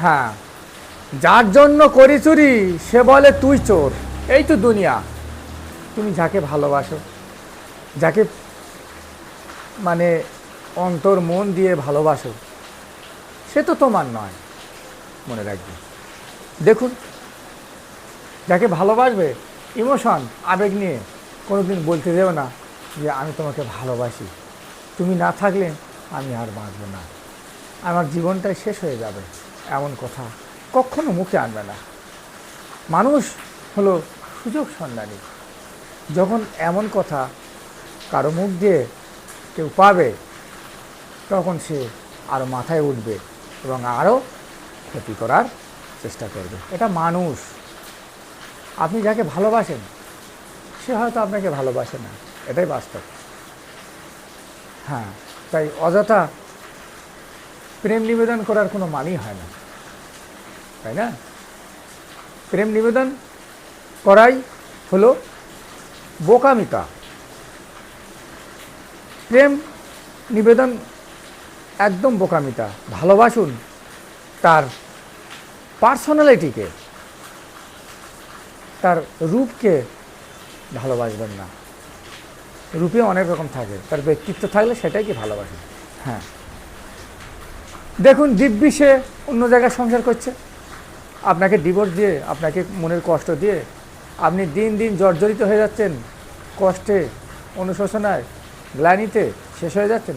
হ্যাঁ। যার জন্য করি চুরি, সে বলে তুই চোর। এই তো দুনিয়া। তুমি যাকে ভালোবাসো, যাকে মানে অন্তর মন দিয়ে ভালোবাসো, সে তো তোমার নয়, মনে রাখবে। দেখুন, যাকে ভালোবাসবে, ইমোশন, আবেগ নিয়ে কোনো দিন বলতে দেও না যে, আমি তোমাকে ভালোবাসি। তুমি না থাকলে আমি আর বাঁচব না। আমার জীবনটাই শেষ হয়ে যাবে। এমন কথা কখনো মুখে আনবে না। মানুষ হলো সুযোগ সন্ধানী। যখন এমন কথা কারও মুখ দিয়ে কেউ পাবে, তখন সে আরও মাথায় উঠবে এবং আরও ক্ষতি করার চেষ্টা করবে। এটা মানুষ। আপনি যাকে ভালোবাসেন, সে হয়তো আপনাকে ভালোবাসে না। এটাই বাস্তব। হ্যাঁ তাই অযথা প্রেম নিবেদন করার কোনো মানই হয় না। তাই না? প্রেম নিবেদন করাই হলো বোকামিকা প্রেম নিবেদন একদম বোকামিতা। ভালোবাসুন তার পার্সোনালিটিকে, তার রূপকে ভালোবাসবেন না। রূপে অনেক রকম থাকে, তার ব্যক্তিত্ব থাকলে সেটাই কি ভালোবাসে হ্যাঁ। দেখুন দিব্যি সে অন্য জায়গায় সংসার করছে। আপনাকে ডিভোর্স দিয়ে, আপনাকে মনের কষ্ট দিয়ে, আপনি দিন দিন জর্জরিত হয়ে যাচ্ছেন, কষ্টে, অনুশোচনায়, গ্লানিতে শেষ হয়ে যাচ্ছেন,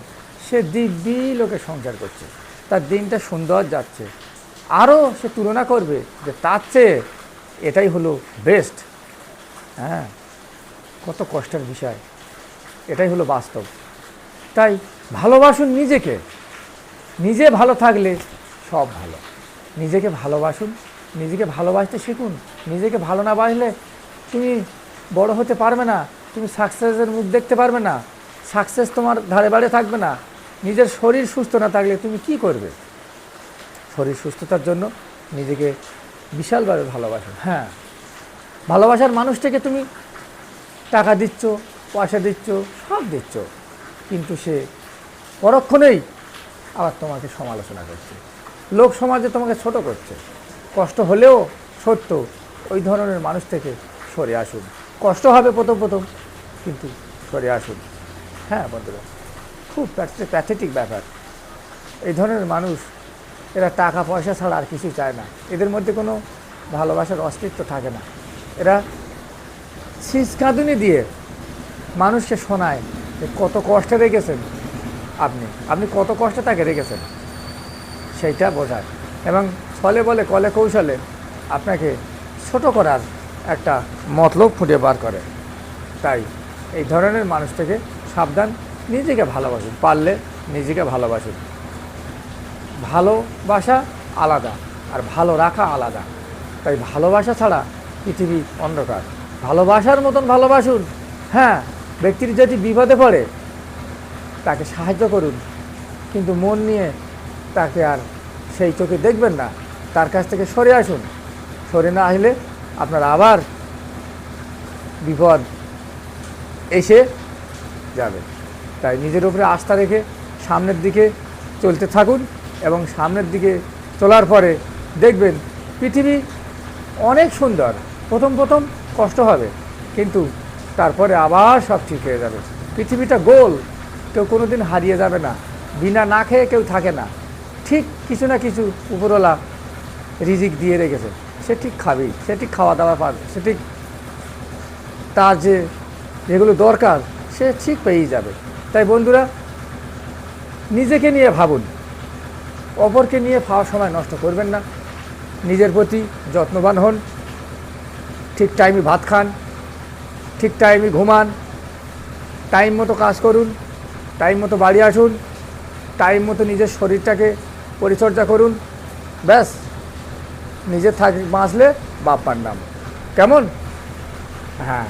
সে দিব্যি লোকে সংসার করছে, তার দিনটা সুন্দর যাচ্ছে। আরও সে তুলনা করবে যে তার চেয়ে এটাই হলো বেস্ট হ্যাঁ কত কষ্টের বিষয়। এটাই হলো বাস্তব। তাই ভালোবাসুন নিজেকে। নিজে ভালো থাকলে সব ভালো। নিজেকে ভালোবাসুন নিজেকে ভালোবাসতে শিখুন। নিজেকে ভালো না বাসলে তুমি বড় হতে পারবে না, তুমি সাকসেসের মুখ দেখতে পারবে না সাকসেস তোমার ধারে বাড়ে থাকবে না, নিজের শরীর সুস্থ না থাকলে তুমি কি করবে? শরীর সুস্থতার জন্য নিজেকে বিশালভাবে ভালোবাসুন হ্যাঁ ভালোবাসার মানুষটাকে তুমি টাকা দিচ্ছ, পয়সা দিচ্ছ, সব দিচ্ছ, কিন্তু সে পরক্ষণেই আবার তোমাকে সমালোচনা করছে। লোক সমাজে তোমাকে ছোট করছে। কষ্ট হলেও সত্য, ওই ধরনের মানুষ থেকে সরে আসুন। কষ্ট হবে প্রথম প্রথম, কিন্তু সরে আসুন। হ্যাঁ বন্ধুরা, খুব প্যাথেটিক ব্যাপার। এই ধরনের মানুষ, এরা টাকা, পয়সা ছাড়া আর কিছু চায় না। এদের মধ্যে কোনো ভালোবাসার অস্তিত্ব থাকে না। এরা শীষ কাঁদুনি দিয়ে মানুষকে শোনায় যে কত কষ্টে রেখেছেন আপনি। আপনি কত কষ্টে তাকে রেখেছেন। সেইটা বোঝায়। এবং ফলে বলে কলে কৌশলে আপনাকে ছোট করার একটা মতলব ফুটে বার করে। তাই এই ধরনের মানুষ থেকে সাবধান, নিজেকে ভালোবাসুন, পারলে নিজেকে ভালোবাসুন। ভালোবাসা আলাদা আর ভালো রাখা আলাদা। তাই ভালোবাসা ছাড়া পৃথিবী অন্ধকার। ভালোবাসার মতন ভালোবাসুন। হ্যাঁ ব্যক্তির যদি বিপদে পড়ে, তাকে সাহায্য করুন। কিন্তু মন নিয়ে তাকে আর সেই চোখে দেখবেন না। তার কাছ থেকে সরে আসুন। সরে না আসলে আপনার আবার বিপদ এসে যাবে। তাই নিজের উপরে আস্থা রেখে সামনের দিকে চলতে থাকুন এবং সামনের দিকে চলার পরে দেখবেন পৃথিবী অনেক সুন্দর। প্রথম প্রথম কষ্ট হবে, কিন্তু তারপরে আবার সব ঠিক হয়ে যাবে। পৃথিবীটা গোল, কেউ কোনো দিন হারিয়ে যাবে না। বিনা না খেয়ে কেউ থাকে না। ঠিক কিছু না কিছু উপরওয়ালা রিজিক দিয়ে রেখেছে। সে ঠিক খাবেই, সে ঠিক খাওয়া দাওয়া পাবে, সে ঠিক তার যে যেগুলো দরকার, সে ঠিক পেয়েই যাবে। তাই বন্ধুরা, নিজেকে নিয়ে ভাবুন। অপরকে নিয়ে খাওয়ার সময় নষ্ট করবেন না। নিজের প্রতি যত্নবান হন। ঠিক টাইমে ভাত খান। ঠিক টাইমে ঘুমান। টাইম মতো কাজ করুন। টাইম মতো বাড়ি আসুন। টাইম মতো নিজের শরীরটাকে পরিচর্যা করুন। ব্যাস। নিজে থাক বাঁচলে বাপ্পার নাম। কেমন? হ্যাঁ।